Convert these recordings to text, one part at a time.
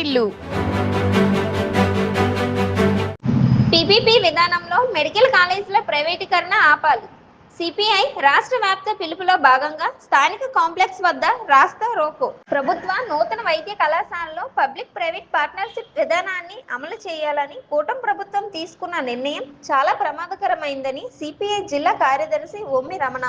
వారిల్లు PPP విధానంలో medical కాలేజీల ప్రైవేటీకరణ ఆపాలి. సిపిఐ రాష్ట్ర వ్యాప్త పిలుపులో భాగంగా స్థానిక కాంప్లెక్స్ వద్ద రాస్తా రోకో. ప్రభుత్వ నూతన వైద్య కళాశాలలో పబ్లిక్ ప్రైవేట్ పార్ట్నర్షిప్ విధానాన్ని అమలు చేయాలని కూటమి ప్రభుత్వం తీసుకున్న నిర్ణయం చాలా ప్రమాదకరమైందని సిపిఐ జిల్లా కార్యదర్శి ఓమి రమణ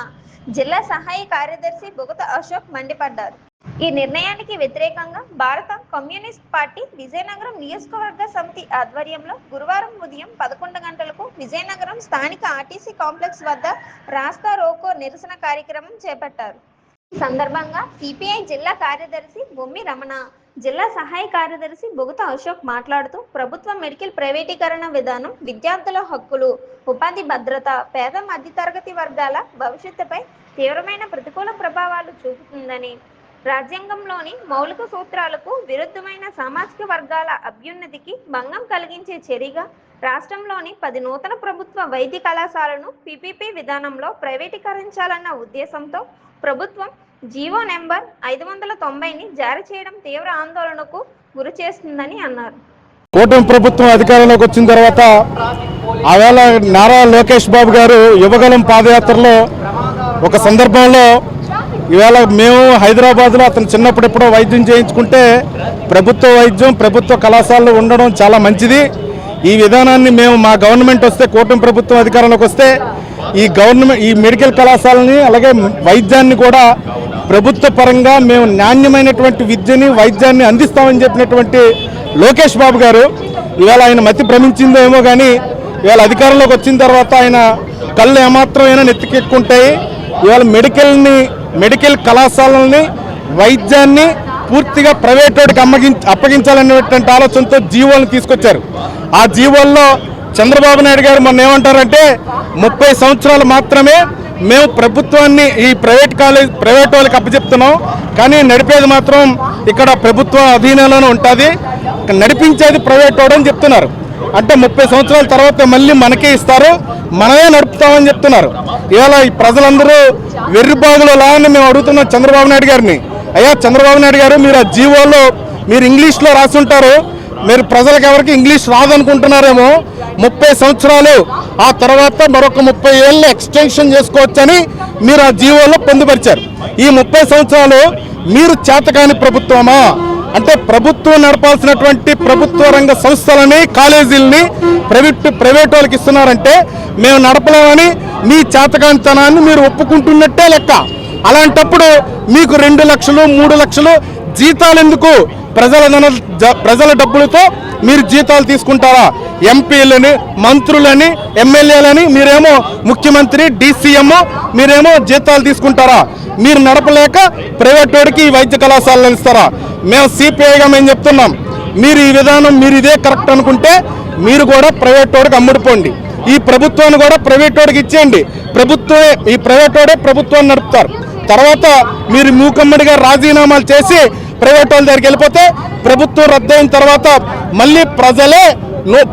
జిల్లా సహాయ కార్యదర్శి బుగత అశోక్ మండిపడ్డారు. ఈ నిర్ణయానికి వ్యతిరేకంగా భారత కమ్యూనిస్ట్ పార్టీ విజయనగరం నియోజకవర్గ సమితి ఆధ్వర్యంలో గురువారం ఉదయం పదకొండు గంటలకు విజయనగరం స్థానిక ఆర్టీసీ కాంప్లెక్స్ వద్ద రాస్తా రోకో నిరసన కార్యక్రమం చేపట్టారు. ఈ సందర్భంగా సిపిఐ జిల్లా కార్యదర్శి బొమ్మి రమణ జిల్లా సహాయ కార్యదర్శి బొగుత అశోక్ మాట్లాడుతూ ప్రభుత్వ మెడికల్ ప్రైవేటీకరణ విధానం విద్యార్థుల హక్కులు ఉపాధి భద్రత పేద మధ్యతరగతి వర్గాల భవిష్యత్తుపై తీవ్రమైన ప్రతికూల ప్రభావాలు చూపుతుందని రాజ్యాంగంలోని మౌలిక సూత్రాలకు విరుద్ధమైన సామాజిక వర్గాల అభ్యున్నతికి భంగం కలిగించే చర్యగా రాష్ట్రంలోని పది నూతన ప్రభుత్వ వైద్య కళాశాలను పిపిపి విధానంలో ప్రైవేటీకరించాలన్న ఉద్దేశంతో ప్రభుత్వం జీవో నెంబర్ ఐదు వందల తొంభైని జారీ చేయడం తీవ్ర ఆందోళనకు గురి చేస్తుందని అన్నారు. కూటమి ప్రభుత్వం అధికారంలోకి వచ్చిన తర్వాత ఆవేళ నారా లోకేష్ బాబు గారు యువగలం పాదయాత్రలో ఒక సందర్భంలో ఇవాళ మేము హైదరాబాద్లో అతను చిన్నప్పుడెప్పుడో వైద్యం చేయించుకుంటే ప్రభుత్వ వైద్యం ప్రభుత్వ కళాశాలలో ఉండడం చాలా మంచిది. ఈ విధానాన్ని మేము మా గవర్నమెంట్ వస్తే కూటమి ప్రభుత్వం అధికారంలోకి వస్తే ఈ గవర్నమెంట్ ఈ మెడికల్ కళాశాలని అలాగే వైద్యాన్ని కూడా ప్రభుత్వ పరంగా మేము నాణ్యమైనటువంటి విద్యని వైద్యాన్ని అందిస్తామని చెప్పినటువంటి లోకేష్ బాబు గారు ఇవాళ ఆయన మతి భ్రమించిందో ఏమో కానీ ఇవాళ అధికారంలోకి వచ్చిన తర్వాత ఆయన కళ్ళు ఏమాత్రమైనా నెత్తికెక్కుంటాయి. ఇవాళ మెడికల్ని మెడికల్ కళాశాలల్ని వైద్యాన్ని పూర్తిగా ప్రైవేట్ వాడికి అమ్మగి అప్పగించాలనేటువంటి ఆలోచనతో జీవోలను తీసుకొచ్చారు. ఆ జీవోల్లో చంద్రబాబు నాయుడు గారు మొన్న ఏమంటారంటే ముప్పై సంవత్సరాలు మాత్రమే మేము ప్రభుత్వాన్ని ఈ ప్రైవేట్ కాలేజ్ ప్రైవేట్ వాళ్ళకి అప్పచెప్తున్నాం. కానీ నడిపేది మాత్రం ఇక్కడ ప్రభుత్వ అధీనంలోనే ఉంటుంది. నడిపించేది ప్రైవేట్ వాడు అని చెప్తున్నారు. అంటే ముప్పై సంవత్సరాల తర్వాత మళ్ళీ మనకే ఇస్తారు. మనమే నడుపుతామని చెప్తున్నారు. ఇవాళ ఈ ప్రజలందరూ వెర్రిబాగులో లా మేము అడుగుతున్నాం చంద్రబాబు నాయుడు గారిని. అయ్యా చంద్రబాబు నాయుడు గారు మీరు ఆ జీవోలో మీరు ఇంగ్లీష్లో రాసుంటారు. మీరు ప్రజలకు ఎవరికి ఇంగ్లీష్ రాదనుకుంటున్నారేమో. ముప్పై సంవత్సరాలు ఆ తర్వాత మరొక ముప్పై ఏళ్ళు ఎక్స్టెన్షన్ చేసుకోవచ్చని మీరు ఆ జీవోలో పొందుపరిచారు. ఈ ముప్పై సంవత్సరాలు మీరు చేతకాని ప్రభుత్వమా? అంటే ప్రభుత్వం నడపాల్సినటువంటి ప్రభుత్వ రంగ సంస్థలని కాలేజీలని ప్రైవేట్ ప్రైవేట్ వాళ్ళకి ఇస్తున్నారంటే మేము నడపలేమని మీ చేతకాంతనాన్ని మీరు ఒప్పుకుంటున్నట్టే లెక్క. అలాంటప్పుడు మీకు రెండు లక్షలు మూడు లక్షలు జీతాలు ఎందుకు ప్రజల ధన- జ- ప్రజల డబ్బులతో మీరు జీతాలు తీసుకుంటారా? ఎంపీలని మంత్రులని ఎమ్మెల్యేలని మీరేమో ముఖ్యమంత్రి డీసీఎం మీరేమో జీతాలు తీసుకుంటారా? మీరు నడపలేక ప్రైవేట్ వాడికి వైద్య కళాశాలను ఇస్తారా మేము సిపిఐగా మేము చెప్తున్నాం. మీరు ఈ విధానం మీరు ఇదే కరెక్ట్ అనుకుంటే మీరు కూడా ప్రైవేట్ వాడికి అమ్ముడుపోండి ఈ ప్రభుత్వాన్ని కూడా ప్రైవేట్ వాడికి ఇచ్చేయండి. ప్రభుత్వమే ఈ ప్రైవేట్ వాడే ప్రభుత్వాన్ని నడుపుతారు. తర్వాత మీరు మూకమ్మడిగా రాజీనామాలు చేసి ప్రైవేట్ వాళ్ళ దగ్గరికి వెళ్ళిపోతే ప్రభుత్వం రద్దయిన తర్వాత మళ్ళీ ప్రజలే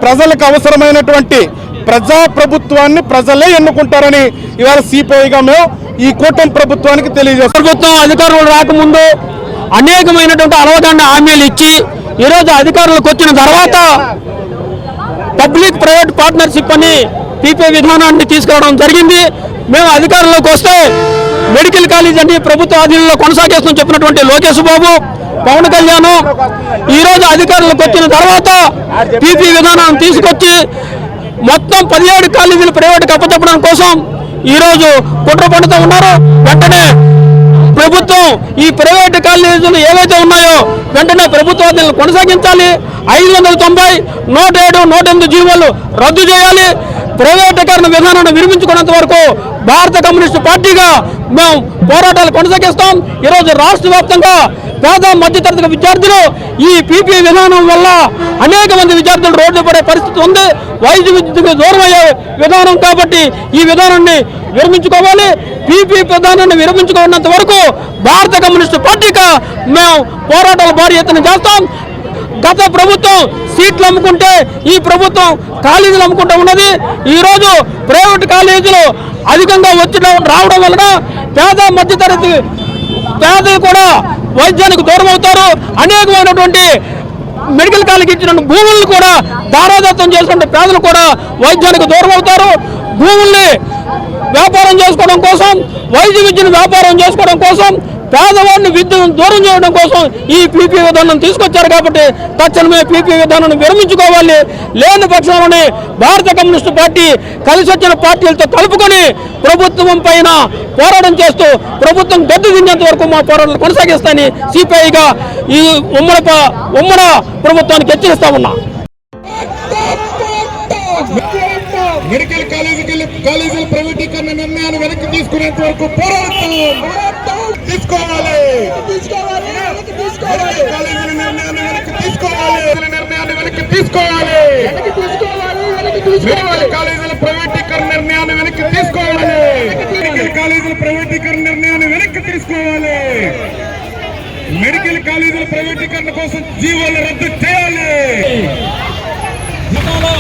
ప్రజలకు అవసరమైనటువంటి ప్రజా ప్రభుత్వాన్ని ప్రజలే ఎన్నుకుంటారని ఇవాళ సిపిఐగా మేము ఈ కూటమి ప్రభుత్వానికి తెలియజేస్తాం. ప్రభుత్వం అధికారులు రాకముందు అనేకమైనటువంటి అలవదండ హామీలు ఇచ్చి ఈరోజు అధికారులకు వచ్చిన తర్వాత పబ్లిక్ ప్రైవేట్ పార్ట్నర్షిప్ అని పీపీ విధానాన్ని తీసుకురావడం జరిగింది. మేము అధికారంలోకి వస్తే మెడికల్ కాలేజ్ అని ప్రభుత్వ ఆధీనంలో కొనసాగేస్తాం చెప్పినటువంటి లోకేష్ బాబు పవన్ కళ్యాణ్ ఈరోజు అధికారులకు వచ్చిన తర్వాత పీపీ విధానం తీసుకొచ్చి మొత్తం పదిహేడు కాలేజీలు ప్రైవేట్కి అప్పచెప్పడం కోసం ఈరోజు కుట్ర పండుతూ ఉన్నారు వెంటనే ప్రభుత్వం ఈ ప్రైవేట్ కాలేజీలు ఏవైతే ఉన్నాయో వెంటనే ప్రభుత్వం కొనసాగించాలి. ఐదు వందల తొంభై నూట ఏడు నూట ఎనిమిది జీవోలు రద్దు చేయాలి. ప్రైవేటీకరణ విధానాన్ని విరమించుకున్నంత వరకు భారత కమ్యూనిస్టు పార్టీగా మేము పోరాటాలు కొనసాగిస్తాం. ఈరోజు రాష్ట్ర వ్యాప్తంగా పేద మధ్యతరగతి విద్యార్థులు ఈ పీపీ విధానం వల్ల అనేక మంది విద్యార్థులు రోడ్లు పడే పరిస్థితి ఉంది. వైద్య విద్యకు దూరం అయ్యే విధానం కాబట్టి ఈ విధానాన్ని విరమించుకోవాలి. పీపీ విధానాన్ని విరమించుకున్నంత వరకు భారత కమ్యూనిస్టు పార్టీగా మేము పోరాటాలు భారీ ఎత్తున చేస్తాం. గత ప్రభుత్వం సీట్లు అమ్ముకుంటే ఈ ప్రభుత్వం కాలేజీలు అమ్ముకుంటూ ఉన్నది. ఈరోజు ప్రైవేట్ కాలేజీలు అధికంగా వచ్చి రావడం వలన పేద మధ్యతరగతి పేదలు కూడా వైద్యానికి దూరం అవుతారు అనేకమైనటువంటి మెడికల్ కాలేజీకి ఇచ్చిన భూములను కూడా దారాదత్తం చేసుకుంటే పేదలు కూడా వైద్యానికి దూరం అవుతారు భూముల్ని వ్యాపారం చేసుకోవడం కోసం వైద్య విద్యను వ్యాపారం చేసుకోవడం కోసం పేదవాడిని విద్యను దూరం చేయడం కోసం ఈ పీపీ విధానం తీసుకొచ్చారు కాబట్టి తక్షణమే పీపీ విధానాన్ని విరమించుకోవాలి. లేని పక్షంలోనే భారత కమ్యూనిస్టు పార్టీ కలిసి వచ్చిన పార్టీలతో కలుపుకొని ప్రభుత్వం పైన పోరాటం చేస్తూ ప్రభుత్వం గద్దె దించేంత వరకు మా పోరాటాలు కొనసాగిస్తానని సిపిఐగా ఈ ఉమ్మడి ఉమ్మడ ప్రభుత్వానికి హెచ్చరిస్తా మెడికల్ కాలేజీకి కాలేజీల ప్రైవేటీకరణ నిర్ణయాన్ని వెనక్కి తీసుకునేంత వరకు పోరాడతాం తీసుకోవాలి. మెడికల్ కాలేజీల నిర్ణయాన్ని వెనక్కి తీసుకోవాలి. నిర్ణయాన్ని వెనక్కి తీసుకోవాలి. మెడికల్ కాలేజీల ప్రైవేటీకరణ నిర్ణయాన్ని వెనక్కి తీసుకోవాలి. మెడికల్ కాలేజీల ప్రైవేటీకరణ నిర్ణయాన్ని వెనక్కి తీసుకోవాలి. మెడికల్ కాలేజీల ప్రైవేటీకరణ కోసం జీవోలు రద్దు చేయాలి. గతంలో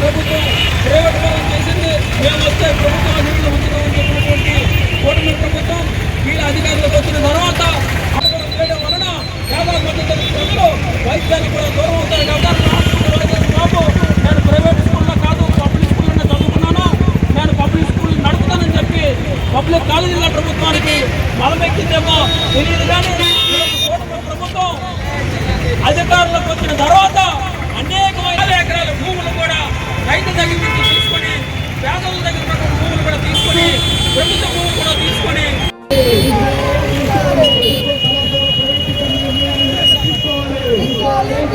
ప్రభుత్వం ప్రైవేట్ పరం చేసింది. మేము వస్తే ప్రభుత్వం అధికారులు ఉంచుతామని చెప్పినటువంటి కూటమి ప్రభుత్వం వీళ్ళ అధికారులకు వచ్చిన తర్వాత అక్కడ చేయడం వలన పేద మధ్యతరగతి ప్రజలు వైద్యానికి కూడా దూరం అవుతారు కాబట్టి బాబు నేను ప్రైవేట్ స్కూల్లో కాదు పబ్లిక్ స్కూల్లో చదువుకున్నాను. నేను పబ్లిక్ స్కూల్ నడుపుతానని చెప్పి పబ్లిక్ కాలేజీల ప్రభుత్వానికి బలమెక్కిందేమో తెలియదు కానీ ప్రభుత్వం అధికారులకు వచ్చిన తర్వాత